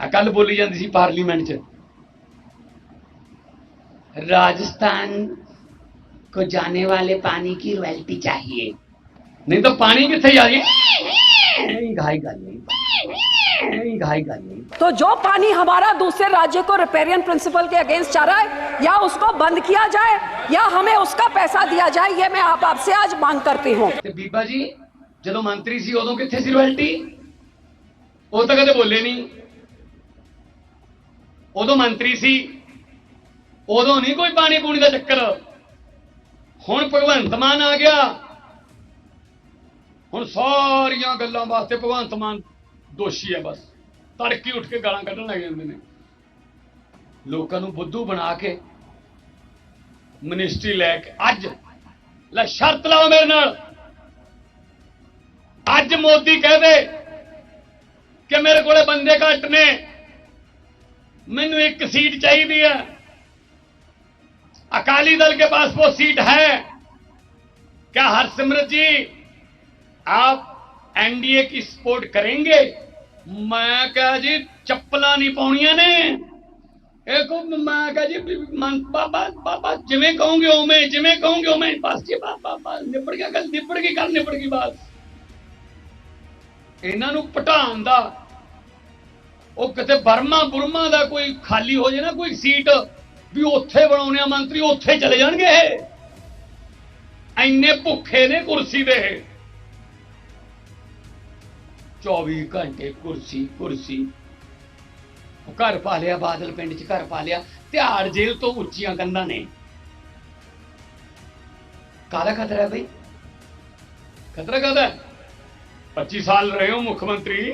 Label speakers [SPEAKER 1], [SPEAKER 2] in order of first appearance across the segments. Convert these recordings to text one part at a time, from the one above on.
[SPEAKER 1] ਆ ਕੱਲ ਬੋਲੀ ਜਾਂਦੀ ਸੀ ਪਾਰਲੀਮੈਂਟ 'ਚ राजस्थान को जाने वाले पानी की रॉयल्टी चाहिए नहीं तो पानी कितने जा रही है नहीं घाई गल नहीं नहीं घाई गल नहीं
[SPEAKER 2] तो जो पानी हमारा दूसरे राज्य को रिपेरियन प्रिंसिपल के अगेंस्ट जा रहा है या उसको बंद किया जाए या हमें उसका पैसा दिया जाए ये मैं आप आपसे आज मांग करती हूँ
[SPEAKER 1] ਤੇ ਬੀਬਾ ਜੀ ਜਦੋਂ ਮੰਤਰੀ ਸੀ ਉਦੋਂ ਕਿੱਥੇ ਸੀ ਰਾਇਲਟੀ ਉਹ ਤਾਂ ਕਦੇ ਬੋਲੇ ਨਹੀਂ ਉਦੋਂ ਮੰਤਰੀ ਸੀ। ਉਦੋਂ ਨਹੀਂ ਕੋਈ ਪਾਣੀ ਪੂਣੀ ਦਾ ਚੱਕਰ। ਹੁਣ ਭਗਵੰਤ ਮਾਨ ਆ ਗਿਆ। ਹੁਣ ਸਾਰੀਆਂ ਗੱਲਾਂ ਵਾਸਤੇ ਭਗਵੰਤ ਮਾਨ ਦੋਸ਼ੀ ਹੈ ਬਸ। ਤੜਕੀ ਉੱਠ ਕੇ ਗਾਲਾਂ ਕੱਢਣ ਲੱਗ ਜਾਂਦੇ ਨੇ। ਲੋਕਾਂ ਨੂੰ ਬੁੱਧੂ ਬਣਾ ਕੇ ਮਿਨਿਸਟਰੀ ਲੈ ਕੇ ਅੱਜ, ਲੈ ਸ਼ਰਤ ਲਾਓ ਮੇਰੇ ਨਾਲ। ਅੱਜ ਮੋਦੀ ਕਹਦੇ ਕਿ ਮੇਰੇ ਕੋਲੇ ਬੰਦੇ ਘੱਟ ਨੇ। ਮੈਨੂੰ ਇੱਕ ਸੀਟ ਚਾਹੀਦੀ ਹੈ अकाली दल के पास वो सीट है क्या हरसिमरत जी आप एनडीए की सपोर्ट करेंगे मैं कहा जी ਚੱਪਲਾਂ ਨਹੀਂ ਪਾਉਣੀਆਂ ਨੇ ਇਹ ਕੋ ਮੈਂ ਕਹਾ ਜੀ ਵੀ ਮਨ ਬਾਬਾ ਬਾਬਾ ਜਿਵੇਂ ਕਹੋਗੇ ਉਵੇਂ ਜਿਵੇਂ ਕਹੋਗੇ ਉਵੇਂ ਬਸ ਜੀ ਬਾਬਾ ਬਸ ਨਿਬੜ ਗਿਆ ਗੱਲ ਨਿਬੜ ਗਈ ਗੱਲ ਨਿਬੜ ਗਈ ਬਸ ਇਹਨਾਂ ਨੂੰ ਪਟਾਉਣ ਦਾ ਉਹ ਕਿਤੇ ਬਰਮਾ ਬੁਰਮਾ ਦਾ ਕੋਈ ਖਾਲੀ ਹੋ ਜੇ ਨਾ ਕੋਈ ਸੀਟ, ਵੀ ਉੱਥੇ ਬਣਾਉਣੇ ਆ ਮੰਤਰੀ, ਉੱਥੇ ਚਲੇ ਜਾਣਗੇ ਇਹ। ਐਨੇ ਭੁੱਖੇ ਨੇ ਕੁਰਸੀ ਦੇ। ਇਹ 24 ਘੰਟੇ ਕੁਰਸੀ ਕੁਰਸੀ। ਉਹ ਘਰ ਪਾ ਲਿਆ, ਬਾਦਲ ਪਿੰਡ 'ਚ ਘਰ ਪਾ ਲਿਆ। ਤਿਹਾੜ ਜੇਲ੍ਹ ਤੋਂ ਉੱਚੀਆਂ ਕੰਧਾਂ ਨੇ। ਕਾਹਦਾ ਖਤਰਾ ਹੈ ਬਈ? ਖਤਰਾ ਕਾਹਦਾ ਹੈ? 25 ਸਾਲ ਰਹੇ ਹੋ ਮੁੱਖ ਮੰਤਰੀ।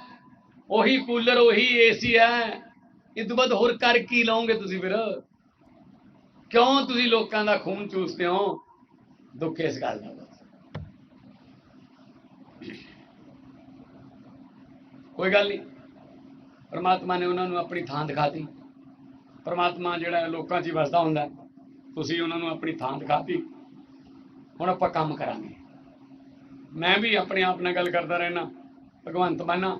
[SPEAKER 1] ਉਹੀ ਕੂਲਰ, ਉਹੀ ਏਸੀ ਹੈ। ਇਹ ਤੋਂ ਬਾਅਦ ਹੋਰ ਕਰ ਕੀ ਲਓਗੇ ਤੁਸੀਂ ਫਿਰ? ਕਿਉਂ ਤੁਸੀਂ ਲੋਕਾਂ ਦਾ ਖੂਨ ਚੂਸਦੇ ਹੋ? ਦੁੱਖ ਇਸ ਗੱਲ ਦਾ ਕੋਈ ਗੱਲ ਨਹੀਂ। ਪਰਮਾਤਮਾ ਨੇ ਉਹਨਾਂ ਨੂੰ ਆਪਣੀ ਥਾਂ ਦਿਖਾਤੀ। ਪਰਮਾਤਮਾ ਜਿਹੜਾ ਲੋਕਾਂ 'ਚ ਹੀ ਵਸਦਾ ਹੁੰਦਾ ਤੁਸੀਂ ਉਹਨਾਂ ਨੂੰ ਆਪਣੀ ਥਾਂ ਦਿਖਾਤੀ। ਹੁਣ ਆਪਾਂ ਕੰਮ ਕਰਾਂਗੇ। ਮੈਂ ਵੀ ਆਪਣੇ ਆਪ ਨਾਲ ਗੱਲ ਕਰਦਾ ਰਹਿਣਾ ਭਗਵੰਤ ਮਾਨਾ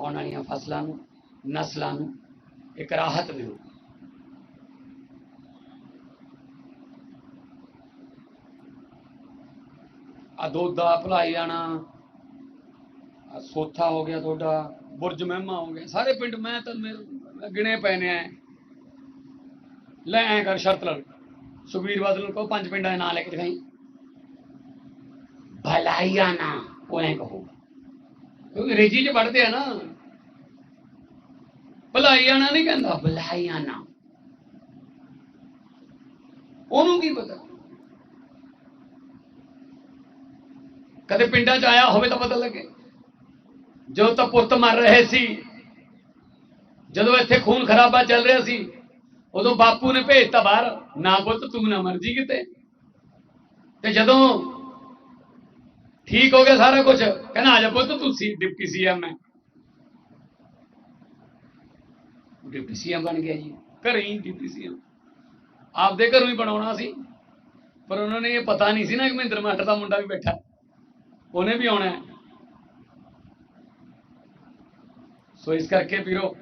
[SPEAKER 1] ਆਉਣ ਵਾਲੀਆਂ ਫਸਲਾਂ ਨੂੰ, ਨਸਲਾਂ ਨੂੰ ਇੱਕ ਰਾਹਤ ਮਿਲੂ। ਆ ਦੁੱਧ ਦਾ ਭਲਾਈ ਜਾਣਾ ਸੋਥਾ ਹੋ ਗਿਆ ਤੁਹਾਡਾ, ਬੁਰਜ ਮਹਿਮਾ ਹੋ ਗਿਆ, ਸਾਰੇ ਪਿੰਡ ਮੈਂ ਤਾਂ ਮੇਰੇ ਗਿਣੇ ਪਏ ਨੇ ਲੈ ਐ ਕਰ ਸ਼ਰਤ ਲਾ ਸੁਖਬੀਰ ਬਾਦਲ ਨੂੰ ਕਹੋ ਪੰਜ ਪਿੰਡਾਂ ਦੇ ਨਾਂ ਲੈ ਕੇ ਦਿਖਾਈ। ਭਲਾਈਆਣਾ ਉਹ ਐ ਕਹੋ ਕਿਉਂਕਿ ਅੰਗਰੇਜ਼ੀ ਚ ਪੜ੍ਹਦੇ ਆ ਨਾ। ਭਲਾਈਆਣਾ ਨਹੀਂ ਕਹਿੰਦਾ। ਭਲਾਈਆਣਾ। ਉਹਨੂੰ ਕੀ ਪਤਾ? ਕਦੇ ਪਿੰਡਾਂ ਚ ਆਇਆ ਹੋਵੇ ਤਾਂ ਪਤਾ ਲੱਗੇ। ਜਦੋਂ ਤਾਂ ਪੁੱਤ ਮਰ ਰਹੇ ਸੀ ਜਦੋਂ ਇੱਥੇ ਖੂਨ ਖਰਾਬਾ ਚੱਲ ਰਿਹਾ ਸੀ ਉਦੋਂ ਬਾਪੂ ਨੇ ਭੇਜਤਾ ਬਾਹਰ ਨਾ ਪੁੱਤ ਤੂੰ ਨਾ ਮਰਜ਼ੀ ਕਿਤੇ। ਤੇ ਜਦੋਂ ਠੀਕ ਹੋ ਗਿਆ ਸਾਰਾ ਕੁਝ ਕਹਿੰਦਾ ਆ ਜਾ ਪੁੱਤ ਤੂੰ ਸੀ ਡਿਪਟੀ ਸੀਐਮ ਹੈ ਡਿਪਟੀ ਸੀਐਮ ਬਣ ਗਿਆ ਜੀ। ਘਰੇ ਹੀ ਡਿਪਟੀ ਸੀਐਮ। ਆਪਦੇ ਘਰੋਂ ਹੀ ਬਣਾਉਣਾ ਸੀ। ਪਰ ਉਹਨਾਂ ਨੇ ਇਹ ਪਤਾ ਨਹੀਂ ਸੀ ਨਾ ਕਿ ਮਹਿੰਦਰ ਮਾਟਰ ਦਾ ਮੁੰਡਾ ਵੀ ਬੈਠਾ। ਉਹਨੇ ਵੀ ਆਉਣਾ ਹੈ। ਸੋ ਇਸ ਕਰਕੇ ਵੀਰੋ,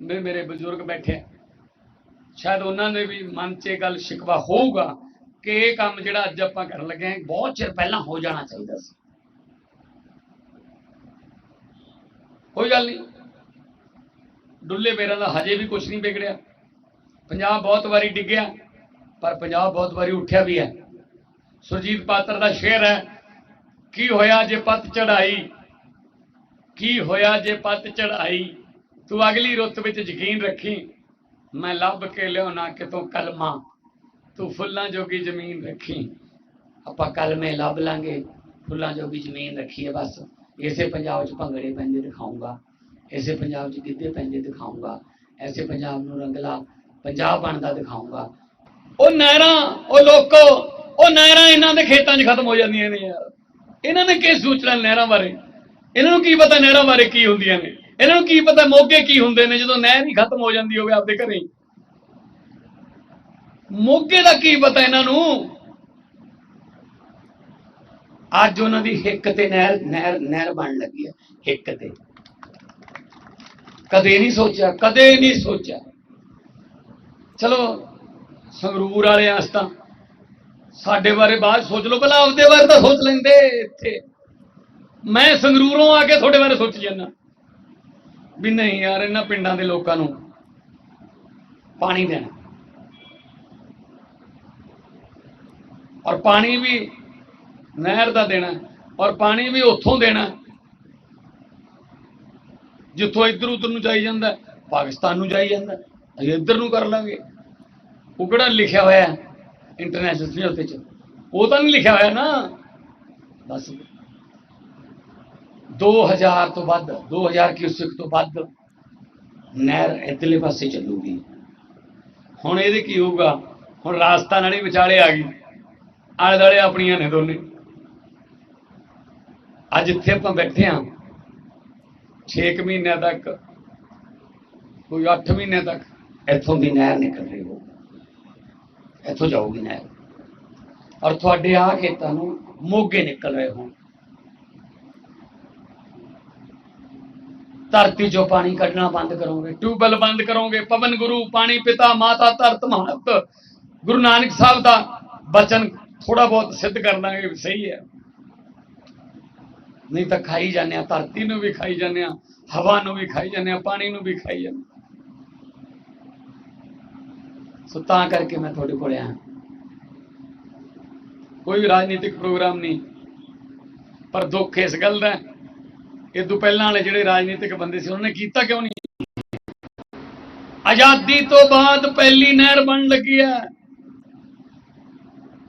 [SPEAKER 1] ਮੇ ਮੇਰੇ ਬਜ਼ੁਰਗ ਬੈਠੇ ਸ਼ਾਇਦ ਉਹਨਾਂ ਦੇ ਵੀ ਮਨ 'ਚ ਇਹ ਗੱਲ ਸ਼ਿਕਵਾ ਹੋਊਗਾ ਕਿ ਇਹ ਕੰਮ ਜਿਹੜਾ ਅੱਜ ਆਪਾਂ ਕਰਨ ਲੱਗੇ ਹਾਂ, ਬਹੁਤ ਚਿਰ ਪਹਿਲਾਂ ਹੋ ਜਾਣਾ ਚਾਹੀਦਾ ਸੀ। ਕੋਈ ਗੱਲ ਨਹੀਂ। ਡੁੱਲੇ ਮੇਰਾ ਦਾ ਹਜੇ ਵੀ ਕੁਝ ਨਹੀਂ ਵਿਗੜਿਆ। ਪੰਜਾਬ ਬਹੁਤ ਵਾਰੀ ਡਿੱਗਿਆ, ਪਰ ਪੰਜਾਬ ਬਹੁਤ ਵਾਰੀ ਉੱਠਿਆ ਵੀ ਹੈ। ਸੁਰਜੀਤ ਪਾਤਰ ਦਾ ਸ਼ੇਰ ਹੈ, ਕੀ ਹੋਇਆ ਜੇ ਪੱਤ ਚੜਾਈ ਕੀ ਹੋਇਆ ਜੇ ਪੱਤ ਚੜਾਈ ਤੂੰ ਅਗਲੀ ਰੁੱਤ ਵਿੱਚ ਯਕੀਨ ਰੱਖੀ, ਮੈਂ ਲੱਭ ਕੇ ਲਿਆਉਣਾ ਕਿਤੋਂ ਕਲਮਾ? ਤੂੰ ਫੁੱਲਾਂ ਜੋਗੀ ਜ਼ਮੀਨ ਰੱਖੀ, ਆਪਾਂ ਕਲਮੇ ਲੱਭ ਲਾਂਗੇ। ਫੁੱਲਾਂ ਜੋਗੀ ਜ਼ਮੀਨ ਰੱਖੀਏ ਬਸ, ਇਸੇ ਪੰਜਾਬ 'ਚ ਭੰਗੜੇ ਪੈਂਦੇ ਦਿਖਾਊਂਗਾ। ਇਸੇ ਪੰਜਾਬ 'ਚ ਗਿੱਧੇ ਪੈਂਦੇ ਦਿਖਾਊਂਗਾ ਐਸੇ ਪੰਜਾਬ ਨੂੰ ਰੰਗਲਾ ਪੰਜਾਬ ਬਣਦਾ ਦਿਖਾਊਂਗਾ ਉਹ ਨਹਿਰਾਂ, ਉਹ ਲੋਕੋ, ਉਹ ਨਹਿਰਾਂ ਇਹਨਾਂ ਦੇ ਖੇਤਾਂ 'ਚ ਖਤਮ ਹੋ ਜਾਂਦੀਆਂ ਨੇ ਯਾਰ। ਇਹਨਾਂ ਨੇ ਕੀ ਸੋਚਣਾ ਨਹਿਰਾਂ ਬਾਰੇ? ਇਹਨਾਂ ਨੂੰ ਕੀ ਪਤਾ ਨਹਿਰਾਂ ਬਾਰੇ ਕੀ ਹੁੰਦੀਆਂ ਨੇ? ਇਹਨਾਂ ਨੂੰ ਕੀ ਪਤਾ ਮੋਗੇ ਕੀ ਹੁੰਦੇ ਨੇ ਜਦੋਂ ਨਹਿਰ ਹੀ ਖਤਮ ਹੋ ਜਾਂਦੀ ਹੋਵੇ ਆਪਦੇ ਘਰੇ? ਮੋਗੇ ਦਾ ਕੀ ਪਤਾ ਇਹਨਾਂ ਨੂੰ? ਅੱਜ ਉਹਨਾਂ ਦੀ ਹਿੱਕ ਤੇ ਨਹਿਰ ਨਹਿਰ ਨਹਿਰ ਬਣ ਲੱਗੀ ਹੈ, ਹਿੱਕ ਤੇ। ਕਦੇ ਨਹੀਂ ਸੋਚਿਆ, ਕਦੇ ਨਹੀਂ ਸੋਚਿਆ। ਚਲੋ, ਸੰਗਰੂਰ ਵਾਲੇ ਆਸਤਾ ਸਾਡੇ ਬਾਰੇ ਬਾਅਦ ਸੋਚ ਲਓ ਪਹਿਲਾਂ ਆਪਦੇ ਬਾਰੇ ਤਾਂ ਸੋਚ ਲੈਂਦੇ ਇੱਥੇ। ਮੈਂ ਸੰਗਰੂਰੋਂ ਆ ਕੇ ਤੁਹਾਡੇ ਬਾਰੇ ਸੋਚ ਜਾਂਦਾ। ਵੀ ਨਹੀਂ ਯਾਰ, ਇਹਨਾਂ ਪਿੰਡਾਂ ਦੇ ਲੋਕਾਂ ਨੂੰ ਪਾਣੀ ਦੇਣਾ। ਔਰ ਪਾਣੀ ਵੀ ਨਹਿਰ ਦਾ ਦੇਣਾ, ਔਰ ਪਾਣੀ ਵੀ ਉੱਥੋਂ ਦੇਣਾ। ਜਿੱਥੋਂ ਇੱਧਰ ਉੱਧਰ ਨੂੰ ਜਾਈ ਜਾਂਦਾ, ਪਾਕਿਸਤਾਨ ਨੂੰ ਜਾਈ ਜਾਂਦਾ, ਅਸੀਂ ਇੱਧਰ ਨੂੰ ਕਰ ਲਾਂਗੇ। ਉਹ ਕਿਹੜਾ ਲਿਖਿਆ ਹੋਇਆ ਇੰਟਰਨੈਸ਼ਨਲ ਸਮਝੌਤੇ 'ਚ? ਉਹ ਤਾਂ ਨਹੀਂ ਲਿਖਿਆ ਹੋਇਆ ਨਾ। ਬਸ। 2000 ਤੋਂ ਵੱਧ 2000 ਕਿਊਸਿਕ ਤੋਂ ਵੱਧ ਨਹਿਰ ਇੱਧਰਲੇ ਪਾਸੇ ਚੱਲੂਗੀ। ਹੁਣ ਇਹਦੇ ਕੀ ਹੋਊਗਾ? ਹੁਣ ਰਾਜਸਥਾਨ ਵਾਲੀ ਵਿਚਾਲੇ ਆ ਗਈ ਆਲੇ ਦੁਆਲੇ ਆਪਣੀਆਂ ਨੇ ਦੋਨੇ। ਅੱਜ ਇੱਥੇ ਆਪਾਂ ਬੈਠੇ ਹਾਂ। 6 ਮਹੀਨਿਆਂ ਤੱਕ ਕੋਈ 8 ਮਹੀਨਿਆਂ ਤੱਕ। ਇੱਥੋਂ ਦੀ ਨਹਿਰ ਨਿਕਲ ਰਹੀ ਹੋ ਇੱਥੋਂ ਜਾਊਗੀ ਨਹਿਰ। ਔਰ ਤੁਹਾਡੇ ਆ ਖੇਤਾਂ ਨੂੰ ਮੋਗੇ ਨਿਕਲ ਰਹੇ ਹੋਣ। ਧਰਤੀ ਚੋਂ ਪਾਣੀ ਕੱਢਣਾ ਬੰਦ ਕਰੋਗੇ। ਟਿਊਬਵੈਲ ਬੰਦ ਕਰੋਗੇ। ਪਵਨ ਗੁਰੂ ਪਾਣੀ ਪਿਤਾ ਮਾਤਾ ਧਰਤ ਮਹਤ। ਗੁਰੂ ਨਾਨਕ ਸਾਹਿਬ ਦਾ ਬਚਨ ਥੋੜਾ ਬਹੁਤ ਸਿੱਧ ਕਰ ਲਾਂਗੇ ਸਹੀ ਹੈ। ਨਹੀਂ ਤਾਂ ਖਾਈ ਜਾਂਦੇ ਆ ਧਰਤੀ ਨੂੰ ਵੀ ਖਾਈ ਜਾਂਦੇ ਆ ਹਵਾ ਨੂੰ ਵੀ ਖਾਈ ਜਾਂਦੇ ਆ ਪਾਣੀ ਨੂੰ ਵੀ ਖਾਈ ਜਾਂਦੇ ਸੋ ਤਾਂ ਕਰਕੇ ਮੈਂ ਤੁਹਾਡੇ ਕੋਲ ਆਇਆ। ਕੋਈ ਵੀ ਰਾਜਨੀਤਿਕ ਪ੍ਰੋਗਰਾਮ ਨਹੀਂ, ਪਰ ਦੁੱਖ ਇਸ ਗੱਲ ਦਾ ਇਹ ਤੋਂ ਪਹਿਲਾਂ ਵਾਲੇ ਜਿਹੜੇ ਰਾਜਨੀਤਿਕ ਬੰਦੇ ਸੀ, ਉਹਨਾਂ ਨੇ ਕੀਤਾ ਕਿਉਂ ਨਹੀਂ? ਆਜ਼ਾਦੀ ਤੋਂ ਬਾਅਦ ਪਹਿਲੀ ਨਹਿਰ ਬਣ ਲੱਗੀ ਹੈ।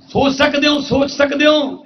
[SPEAKER 1] ਸੋਚ ਸਕਦੇ ਹੋ, ਸੋਚ ਸਕਦੇ ਹੋ?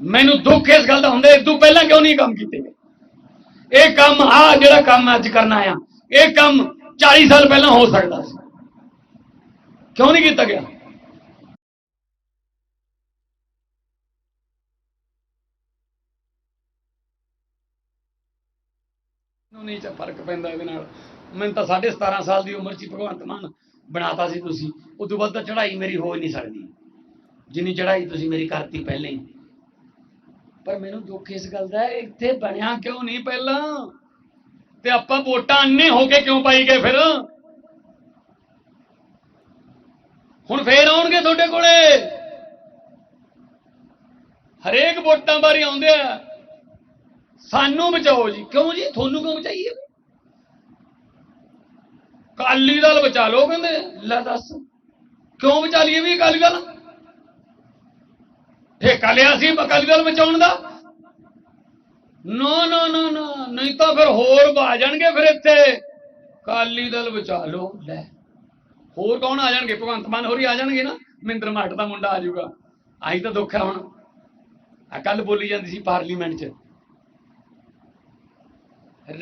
[SPEAKER 1] ਮੈਨੂੰ ਦੁੱਖ ਇਸ ਗੱਲ ਦਾ ਹੁੰਦਾ, ਇਸ ਤੋਂ ਪਹਿਲਾਂ ਕਿਉਂ ਨਹੀਂ ਕੰਮ ਕੀਤੇ? ਗਏ ਇਹ ਕੰਮ ਆ ਜਿਹੜਾ ਕੰਮ ਅੱਜ ਕਰਨਾ ਆ। ਇਹ ਕੰਮ 40 ਸਾਲ ਪਹਿਲਾਂ ਹੋ ਸਕਦਾ ਸੀ। ਕਿਉਂ ਨਹੀਂ ਕੀਤਾ ਗਿਆ? ਨਹੀਂ ਚ ਫ਼ਰਕ ਪੈਂਦਾ ਇਹਦੇ ਨਾਲ? ਮੈਨੂੰ ਤਾਂ 17.5 ਸਾਲ ਦੀ ਉਮਰ 'ਚ ਭਗਵੰਤ ਮਾਨ ਬਣਾਤਾ ਸੀ ਤੁਸੀਂ। ਉਸ ਤੋਂ ਬਾਅਦ ਤਾਂ ਚੜ੍ਹਾਈ ਮੇਰੀ ਹੋ ਨਹੀਂ ਸਕਦੀ। ਜਿੰਨੀ ਚੜ੍ਹਾਈ ਤੁਸੀਂ ਮੇਰੀ ਕਰਤੀ ਪਹਿਲੇ ਹੀ। ਪਰ ਮੈਨੂੰ ਦੁੱਖ ਇਸ ਗੱਲ ਦਾ ਇੱਥੇ ਬਣਿਆ ਕਿਉਂ ਨਹੀਂ ਪਹਿਲਾਂ? ਤੇ ਆਪਾਂ ਵੋਟਾਂ ਅੰਨੇ ਹੋ ਕੇ ਕਿਉਂ ਪਾਈ ਗਏ ਫਿਰ? ਹੁਣ ਫੇਰ ਆਉਣਗੇ ਤੁਹਾਡੇ ਕੋਲੇ? ਹਰੇਕ ਵੋਟਾਂ ਬਾਰੇ ਆਉਂਦੇ ਆ। ਸਾਨੂੰ ਬਚਾਓ ਜੀ। ਕਿਉਂ ਜੀ? ਤੁਹਾਨੂੰ ਕਿਉਂ ਬਚਾਈਏ? ਕਾਲੀ ਦਲ ਬਚਾ ਲਓ ਕਹਿੰਦੇ। ਲੈ ਦੱਸ। ਕਿਉਂ ਬਚਾ ਲਈਏ ਵੀ ਅਕਾਲੀ ਦਲ? ਠੇਕਾ ਲਿਆ ਸੀ ਅਕਾਲੀ ਦਲ ਬਚਾਉਣ ਦਾ? ਨੋ ਨੋ ਨੋ ਨੋ ਨਹੀਂ ਤਾਂ ਫਿਰ ਹੋਰ ਆ ਜਾਣਗੇ ਫਿਰ ਇੱਥੇ। ਅਕਾਲੀ ਦਲ ਬਚਾ ਲੋ ਲੈ। ਹੋਰ ਕੌਣ ਆ ਜਾਣਗੇ? ਭਗਵੰਤ ਮਾਨ ਹੋਰੀ ਆ ਜਾਣਗੇ ਨਾ? ਮਹਿੰਦਰ ਮਾਟ ਦਾ ਮੁੰਡਾ ਆ ਜਾਊਗਾ। ਆਹੀ ਤਾਂ ਦੁੱਖ ਹੈ ਹੁਣ। ਆ ਕੱਲ ਬੋਲੀ ਜਾਂਦੀ ਸੀ ਪਾਰਲੀਮੈਂਟ 'ਚ।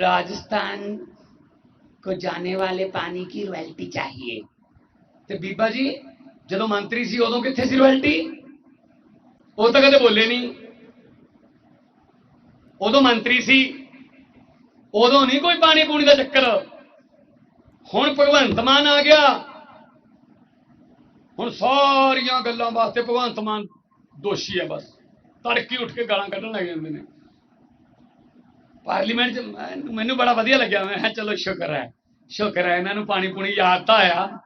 [SPEAKER 1] ਰਾਜਸਥਾਨ ਕੋ ਜਾਣੇ ਵਾਲੇ ਪਾਣੀ की रॉयल्टी ਚਾਹੀਏ? ਤੇ ਬੀਬਾ ਜੀ, ਜਦੋਂ ਮੰਤਰੀ ਸੀ ਉਦੋਂ ਕਿੱਥੇ ਸੀ रॉयल्टी ਉਹ ਤਾਂ ਕਦੇ ਬੋਲੇ ਨਹੀਂ ਉਦੋਂ ਮੰਤਰੀ ਸੀ। ਉਦੋਂ ਨਹੀਂ ਕੋਈ ਪਾਣੀ ਪੂਣੀ ਦਾ ਚੱਕਰ। ਹੁਣ ਭਗਵੰਤ ਮਾਨ ਆ ਗਿਆ। ਹੁਣ ਸਾਰੀਆਂ ਗੱਲਾਂ ਵਾਸਤੇ ਭਗਵੰਤ ਮਾਨ ਦੋਸ਼ੀ ਹੈ ਬਸ। ਤੜਕੀ ਉੱਠ ਕੇ ਗਾਲਾਂ ਕੱਢਣ ਲੱਗ ਜਾਂਦੇ ਨੇ। ਪਾਰਲੀਮੈਂਟ ਚ ਮੈਨੂੰ- ਮੈਨੂੰ ਬੜਾ ਵਧੀਆ ਲੱਗਿਆ। ਮੈਂ ਕਿਹਾ ਚਲੋ ਸ਼ੁਕਰ ਹੈ। ਸ਼ੁਕਰ ਹੈ, ਇਹਨਾਂ ਨੂੰ ਪਾਣੀ ਪੂਣੀ ਯਾਦ ਤਾਂ ਆਇਆ।